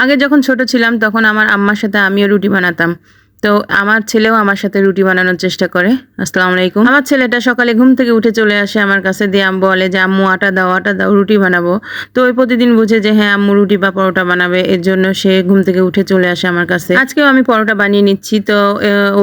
আগে যখন ছোট ছিলাম তখন আমার আম্মার সাথে আমিও রুটি বানাতাম। তো আমার ছেলেও আমার সাথে রুটি বানানোর চেষ্টা করে। আসসালামু আলাইকুম। আমার ছেলেটা সকালে ঘুম থেকে উঠে চলে আসে আমার কাছে, দিয়ে আম বলে যে, আম্মু, আটা দাও আটা দাও, রুটি বানাবো। তো ওই প্রতিদিন বুঝে যে হ্যাঁ আম্মু রুটি বা পরোটা বানাবে। এর জন্য সে ঘুম থেকে উঠে চলে আসে আমার কাছে। আজকেও আমি পরোটা বানিয়ে নিচ্ছি। তো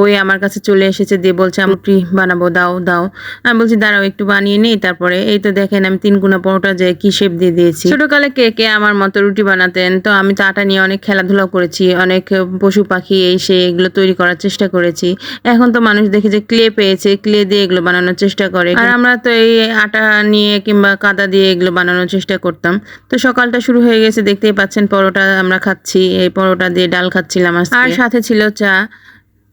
ওই আমার কাছে চলে এসেছে, দিয়ে বলছে আমি রুটি বানাবো, দাও দাও। আমি বলছি, দাঁড়াও, একটু বানিয়ে নিই। তারপরে, এই তো দেখেন, আমি তিন গুণা পরোটা যে, কি শেপ দিয়ে দিয়েছি। ছোটকালে কে কে আমার মতো রুটি বানাতেন? তো আমি তো আটা নিয়ে অনেক খেলাধুলা করেছি। অনেক পশু পাখি, এই সে, এগুলো তৈরি করার চেষ্টা করেছি। এখন তো মানুষ দেখে যে ক্লে পেয়েছে, ক্লে দিয়ে এগুলো বানানোর চেষ্টা করে। আর আমরা তো এই আটা নিয়ে কিংবা কাদা দিয়ে এগুলো বানানোর চেষ্টা করতাম। তো সকালটা শুরু হয়ে গেছে, দেখতেই পাচ্ছেন পরোটা আমরা খাচ্ছি। এই পরোটা দিয়ে ডাল খাচ্ছিলাম। আর সাথে ছিল চা।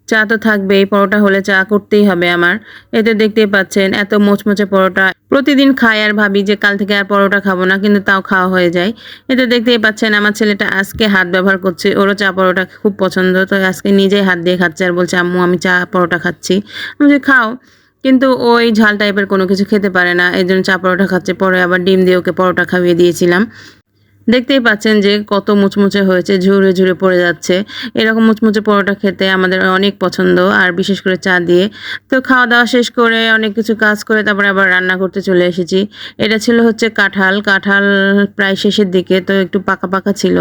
চা তো থাকবেই পরোটা হলে চা করতেই হবে আমার। এতে দেখতেই পাচ্ছেন, এত মোচমোচে পরোটা। প্রতিদিন খাই আর ভাবি যে কাল থেকে আর পরোটা খাব না, কিন্তু তাও খাওয়া হয়ে যায়। এতে দেখতেই পাচ্ছেন, আমার ছেলেটা আজকে হাত ব্যবহার করছে। ওরও চা পরোটা খুব পছন্দ, তো আজকে নিজেই হাত দিয়ে খাচ্ছে আর বলছে, আম্মু, আমি চা পরোটা খাচ্ছি। আমি খাও। কিন্তু ওই ঝাল টাইপের কোনো কিছু খেতে পারে না এই জন্য চা পরোটা খাচ্ছে। পরে আবার ডিম দিয়ে ওকে পরোটা খাইয়ে দিয়েছিলাম। দেখতেই পাচ্ছেন যে কত মুচমুচে হয়েছে ঝুরে ঝুরে পড়ে যাচ্ছে। এরকম মুচমুচে পরোটা খেতে আমাদের অনেক পছন্দ, আর বিশেষ করে চা দিয়ে। তো খাওয়া দাওয়া শেষ করে অনেক কিছু কাজ করে তারপরে আবার রান্না করতে চলে এসেছি। এটা ছিল হচ্ছে কাঁঠাল। কাঁঠাল প্রায় শেষের দিকে, তো একটু পাকা পাকা ছিল।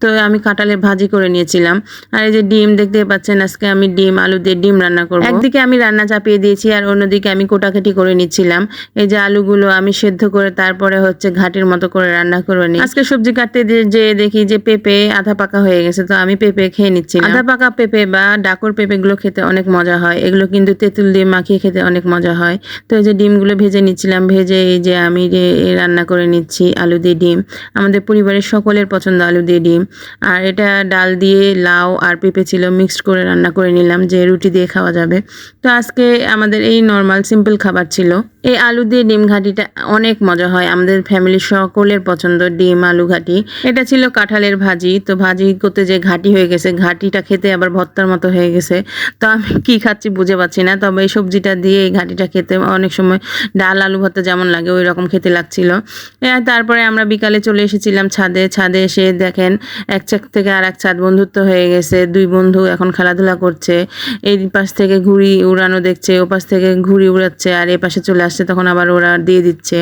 তো আমি কাঁঠালের ভাজি করে নিয়েছিলাম। আর এই যে ডিম দেখতেই পাচ্ছেন, আজকে আমি ডিম, আলু দিয়ে ডিম রান্না করব। একদিকে আমি রান্না চাপিয়ে দিয়েছি, আর অন্যদিকে আমি কোটাকাটি করে নিচ্ছিলাম। এই যে আলুগুলো আমি সেদ্ধ করে তারপরে হচ্ছে ঘাটির মতো করে রান্না করে নিই। আজকে সবজি কাটতে যে দেখি যে পেঁপে আধা পাকা হয়ে গেছে, তো আমি পেঁপে খেয়ে নিচ্ছি আধা পাকা পেঁপে বা ডাকর পেঁপে গুলো খেতে অনেক মজা হয়। এগুলো কিন্তু তেঁতুল দিয়ে মাখিয়ে খেতে অনেক মজা হয়। তো এই যে ডিমগুলো ভেজে নিচ্ছিলাম, ভেজে এই যে আমি রান্না করে নিচ্ছি আলু দিয়ে ডিম, আমাদের পরিবারের সকলের পছন্দ আলু দিয়ে ডিম। আর এটা ডাল দিয়ে লাউ আর পেঁপে ছিল, মিক্সড করে রান্না করে নিলাম, যে রুটি দিয়ে খাওয়া যাবে। তো আজকে আমাদের এই নর্মাল, সিম্পল খাবার ছিল। এই আলু দিয়ে ডিম ঘাটিটা অনেক মজা হয়। আমাদের ফ্যামিলির সকলের পছন্দ ডিম, আলু ঘাটি এটা ছিল কাঁঠালের ভাজি। তো ভাজি করতে যে ঘাটি হয়ে গেছে, ঘাটিটা খেতে আবার ভর্তার মতো হয়ে গেছে। তো আমি কি খাচ্ছি বুঝে পাচ্ছি না। তবে এই সবজিটা দিয়ে এই ঘাটিটা খেতে অনেক সময় ডাল, আলু ভর্তা যেমন লাগে, ওই রকম খেতে লাগছিল। তারপরে আমরা বিকালে চলে এসেছিলাম ছাদে। ছাদে এসে দেখেন, এক চাক থেকে আর এক ছাদ বন্ধুত্ব হয়ে গেছে। দুই বন্ধু এখন খেলাধুলা করছে। এই পাশ থেকে ঘুড়ি উড়ানো দেখছে, ও পাশ থেকে ঘুড়ি উড়াচ্ছে আর এ পাশে চলে আসছে। তখন আবার ওরা দিয়ে দিচ্ছে।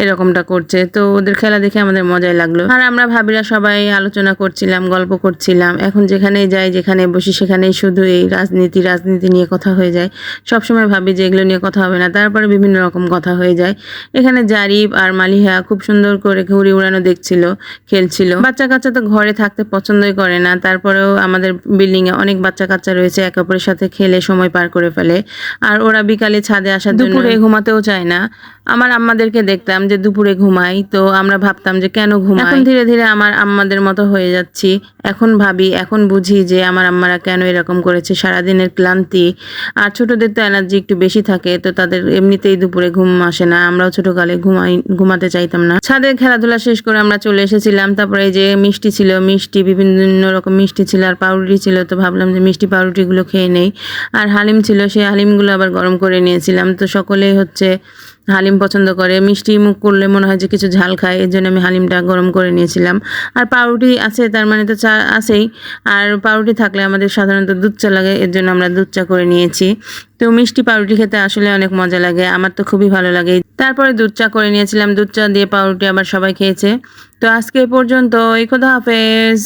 এরকমটা করছে। তো ওদের খেলা দেখে আমাদের মজাই লাগল। আর আমরা ভাবিরা সবাই আলোচনা করছিলাম গল্প করছিলাম। এখন যেখানে যাই যেখানে বসি সেখানেই শুধু এই রাজনীতি রাজনীতি নিয়ে কথা হয়ে যায়। সবসময় ভাবি যে এগুলো নিয়ে কথা হবে না। তারপরে বিভিন্ন রকম কথা হয়ে যায়। এখানে জারিফ আর মালিহা খুব সুন্দর করে ঘুড়ি উড়ানো দেখছিল খেলছিল। বাচ্চা কাচ্চা তো ঘরে থাকতে পছন্দই করে না। তারপরেও আমাদের বিল্ডিং এ অনেক বাচ্চা কাচ্চা রয়েছে একে অপরের সাথে খেলে সময় পার করে ফেলে। আর ওরা বিকালে ছাদে আসার দুপুরে ঘুমাতেও চায় না। আমার আম্মাদেরকে দেখতাম যে দুপুরে ঘুমাই তো আমরা ভাবতাম যে কেন ঘুমাই এখন ধীরে ধীরে আমার আম্মাদের মতো হয়ে যাচ্ছি। এখন ভাবি, এখন বুঝি যে আমার আম্মারা কেন এরকম করেছে, সারাদিনের ক্লান্তি। আর ছোটদের তো এনার্জি একটু বেশি থাকে, তো তাদের এমনিতেই দুপুরে ঘুম আসে না। আমরাও ছোটকালে ঘুমাই, ঘুমাতে চাইতাম না। ছাদের খেলাধুলা শেষ করে আমরা চলে এসেছিলাম। তারপরে যে মিষ্টি ছিল, মিষ্টি, বিভিন্ন রকম মিষ্টি ছিল আর পাউরুটি ছিল, তো ভাবলাম যে মিষ্টি পাউরুটিগুলো খেয়ে নেই। আর হালিম ছিল, সেই হালিমগুলো আবার গরম করে নিয়েছিলাম। তো সকলেই হচ্ছে হালিম পছন্দ করে, মিষ্টি মুখ করলে মনে হয় যে কিছু ঝাল খায়, এর জন্য আমি হালিমটা গরম করে নিয়েছিলাম। আর পাউরুটি আছে, তার মানে তো চা আছেই। আর পাউরুটি থাকলে আমাদের সাধারণত দুধ চা লাগে, এর জন্য আমরা দুধ চা করে নিয়েছি। তো মিষ্টি পাউরুটি খেতে আসলে অনেক মজা লাগে, আমার তো খুবই ভালো লাগে। তারপরে দুধ চা করে নিয়েছিলাম, দুধ চা দিয়ে পাউরুটি আবার সবাই খেয়েছে। তো আজকে পর্যন্ত এই খোদা হাফেজ।